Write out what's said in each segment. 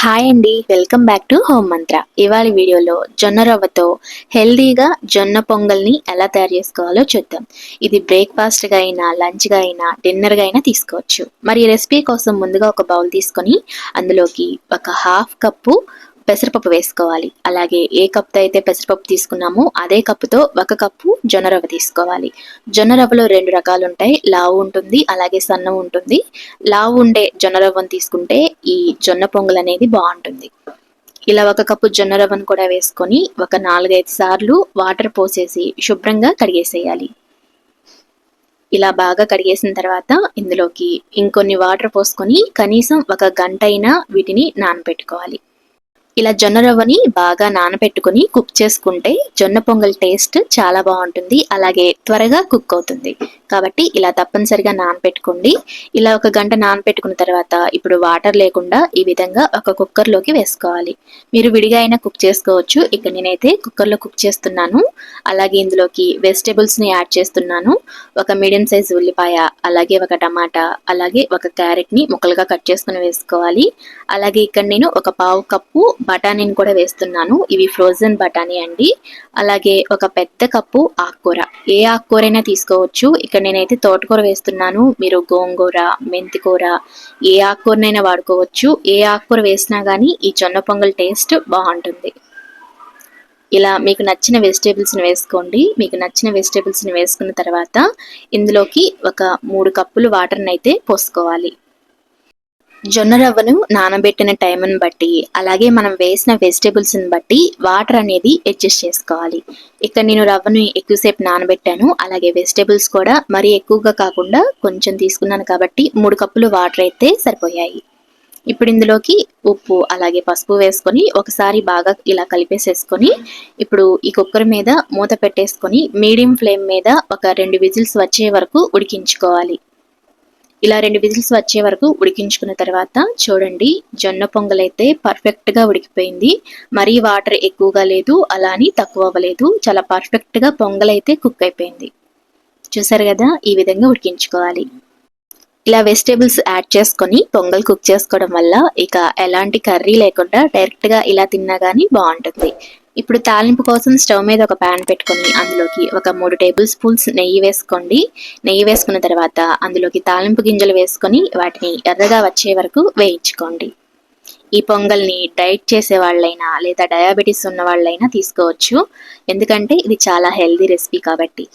Hi అండి. Welcome back to home మంత్ర. ఇవాళ వీడియోలో జొన్న రవ్వతో హెల్దీగా జొన్న పొంగల్ని ఎలా తయారు చేసుకోవాలో చూద్దాం. ఇది బ్రేక్ఫాస్ట్గా అయినా లంచ్గా అయినా డిన్నర్గా అయినా తీసుకోవచ్చు. మరి ఈ రెసిపీ కోసం ముందుగా ఒక బౌల్ తీసుకొని అందులోకి ఒక హాఫ్ కప్పు పెసరపప్పు వేసుకోవాలి. అలాగే ఏ కప్తో అయితే పెసరపప్పు తీసుకున్నామో అదే కప్పుతో ఒక కప్పు జొన్న రవ్వ తీసుకోవాలి. జొన్న రవ్వలో రెండు రకాలు ఉంటాయి. లావు ఉంటుంది అలాగే సన్నం ఉంటుంది. లావు ఉండే జొన్న రవ్వను తీసుకుంటే ఈ జొన్న పొంగల్ అనేది బాగుంటుంది. ఇలా ఒక కప్పు జొన్న రవ్వను కూడా వేసుకొని ఒక నాలుగైదు సార్లు వాటర్ పోసేసి శుభ్రంగా కడిగేసేయాలి. ఇలా బాగా కడిగేసిన తర్వాత ఇందులోకి ఇంకొన్ని వాటర్ పోసుకొని కనీసం ఒక గంట అయినా వీటిని నానబెట్టుకోవాలి. ఇలా జొన్న రవ్వని బాగా నానబెట్టుకుని కుక్ చేసుకుంటే జొన్న పొంగల్ టేస్ట్ చాలా బాగుంటుంది. అలాగే త్వరగా కుక్ అవుతుంది. కాబట్టి ఇలా తప్పనిసరిగా నానబెట్టుకోండి. ఇలా ఒక గంట నానబెట్టుకున్న తర్వాత ఇప్పుడు వాటర్ లేకుండా ఈ విధంగా ఒక కుక్కర్లోకి వేసుకోవాలి. మీరు విడిగా అయినా కుక్ చేసుకోవచ్చు. ఇక్కడ నేనైతే కుక్కర్లో కుక్ చేస్తున్నాను. అలాగే ఇందులోకి వెజిటేబుల్స్ని యాడ్ చేస్తున్నాను. ఒక మీడియం సైజ్ ఉల్లిపాయ అలాగే ఒక టమాటా అలాగే ఒక క్యారెట్ని ముక్కలుగా కట్ చేసుకుని వేసుకోవాలి. అలాగే ఇక్కడ నేను ఒక పావు కప్పు బఠానీని కూడా వేస్తున్నాను. ఇవి ఫ్రోజన్ బఠానీ అండి. అలాగే ఒక పెద్ద కప్పు ఆకుకూర. ఏ ఆకుకూరైనా తీసుకోవచ్చు. ఇక్కడ నేనైతే తోటకూర వేస్తున్నాను. మీరు గోంగూర మెంతికూర ఏ ఆకుకూరనైనా వాడుకోవచ్చు. ఏ ఆకుకూర వేసినా కానీ ఈ జొన్న పొంగల్ టేస్ట్ బాగుంటుంది. ఇలా మీకు నచ్చిన వెజిటేబుల్స్ని వేసుకోండి. మీకు నచ్చిన వెజిటేబుల్స్ని వేసుకున్న తర్వాత ఇందులోకి ఒక మూడు కప్పులు వాటర్ని అయితే పోసుకోవాలి. జొన్న రవ్వను నానబెట్టిన టైంని బట్టి అలాగే మనం వేసిన వెజిటేబుల్స్ని బట్టి వాటర్ అనేది అడ్జస్ట్ చేసుకోవాలి. ఇక్కడ నేను రవ్వను ఎక్కువసేపు నానబెట్టాను అలాగే వెజిటేబుల్స్ కూడా మరీ ఎక్కువగా కాకుండా కొంచెం తీసుకున్నాను కాబట్టి మూడు కప్పులు వాటర్ అయితే సరిపోయాయి. ఇప్పుడు ఇందులోకి ఉప్పు అలాగే పసుపు వేసుకొని ఒకసారి బాగా ఇలా కలిపేసేసుకొని ఇప్పుడు ఈ కుక్కర్ మీద మూత పెట్టేసుకొని మీడియం ఫ్లేమ్ మీద ఒక రెండు విజిల్స్ వచ్చే వరకు ఉడికించుకోవాలి. ఇలా రెండు విజిల్స్ వచ్చే వరకు ఉడికించుకున్న తర్వాత చూడండి జొన్న పొంగల్ అయితే పర్ఫెక్ట్గా ఉడికిపోయింది. మరీ వాటర్ ఎక్కువగా లేదు అలా అని తక్కువ అవ్వలేదు. చాలా పర్ఫెక్ట్గా పొంగల్ అయితే కుక్ అయిపోయింది. చూసారు కదా ఈ విధంగా ఉడికించుకోవాలి. ఇలా వెజిటేబుల్స్ యాడ్ చేసుకొని పొంగల్ కుక్ చేసుకోవడం వల్ల ఇక ఎలాంటి కర్రీ లేకుండా డైరెక్ట్గా ఇలా తిన్నా కానీ బాగుంటుంది. ఇప్పుడు తాలింపు కోసం స్టవ్ మీద ఒక ప్యాన్ పెట్టుకొని అందులోకి ఒక మూడు టేబుల్ స్పూన్స్ నెయ్యి వేసుకోండి. నెయ్యి వేసుకున్న తర్వాత అందులోకి తాలింపు గింజలు వేసుకొని వాటిని ఎర్రగా వచ్చే వరకు వేయించుకోండి. ఈ పొంగల్ని డైట్ చేసే వాళ్ళైనా లేదా డయాబెటీస్ ఉన్న వాళ్ళైనా తీసుకోవచ్చు. ఎందుకంటే ఇది చాలా హెల్దీ రెసిపీ కాబట్టి.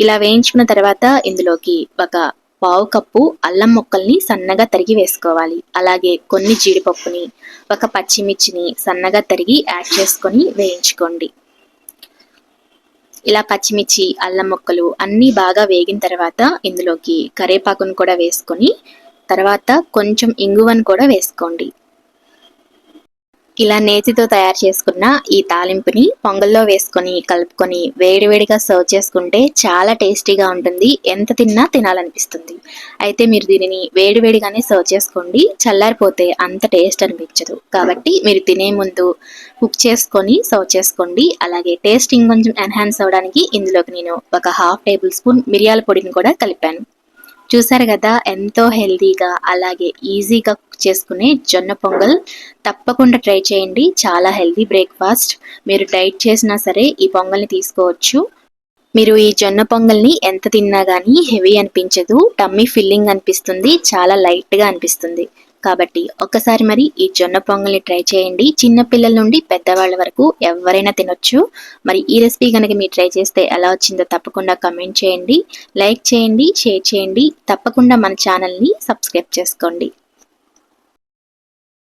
ఇలా వేయించుకున్న తర్వాత ఇందులోకి ఒక పావు కప్పు అల్లం ముక్కల్ని సన్నగా తరిగి వేసుకోవాలి. అలాగే కొన్ని జీడిపప్పుని ఒక పచ్చిమిర్చిని సన్నగా తరిగి యాడ్ చేసుకొని వేయించుకోండి. ఇలా పచ్చిమిర్చి అల్లం ముక్కలు అన్నీ బాగా వేగిన తర్వాత ఇందులోకి కరేపాకును కూడా వేసుకొని తర్వాత కొంచెం ఇంగువను కూడా వేసుకోండి. ఇలా నేతితో తయారు చేసుకున్న ఈ తాలింపుని పొంగల్లో వేసుకొని కలుపుకొని వేడివేడిగా సర్వ్ చేసుకుంటే చాలా టేస్టీగా ఉంటుంది. ఎంత తిన్నా తినాలనిపిస్తుంది. అయితే మీరు దీనిని వేడివేడిగానే సర్వ్ చేసుకోండి. చల్లారిపోతే అంత టేస్ట్ అనిపించదు. కాబట్టి మీరు తినే ముందు కుక్ చేసుకొని సర్వ్ చేసుకోండి. అలాగే టేస్ట్ ఇంకొంచెం ఎన్హాన్స్ అవ్వడానికి ఇందులోకి నేను ఒక హాఫ్ టేబుల్ స్పూన్ మిరియాల పొడిని కూడా కలిపాను. చూసారు కదా ఎంతో హెల్దీగా అలాగే ఈజీగా కుక్ చేసుకునే జొన్న పొంగల్. తప్పకుండా ట్రై చేయండి. చాలా హెల్దీ బ్రేక్ఫాస్ట్. మీరు డైట్ చేసినా సరే ఈ పొంగల్ని తీసుకోవచ్చు. మీరు ఈ జొన్న పొంగల్ని ఎంత తిన్నా కానీ హెవీ అనిపించదు. టమ్మీ ఫిల్లింగ్ అనిపిస్తుంది. చాలా లైట్గా అనిపిస్తుంది. కాబట్టి ఒక్కసారి మరి ఈ జొన్న పొంగల్ని ట్రై చేయండి. చిన్న పిల్లల నుండి పెద్దవాళ్ళ వరకు ఎవరైనా తినొచ్చు. మరి ఈ రెసిపీ కనుక మీరు ట్రై చేస్తే ఎలా వచ్చిందో తప్పకుండా కమెంట్ చేయండి. లైక్ చేయండి షేర్ చేయండి. తప్పకుండా మన ఛానల్ని సబ్స్క్రైబ్ చేసుకోండి.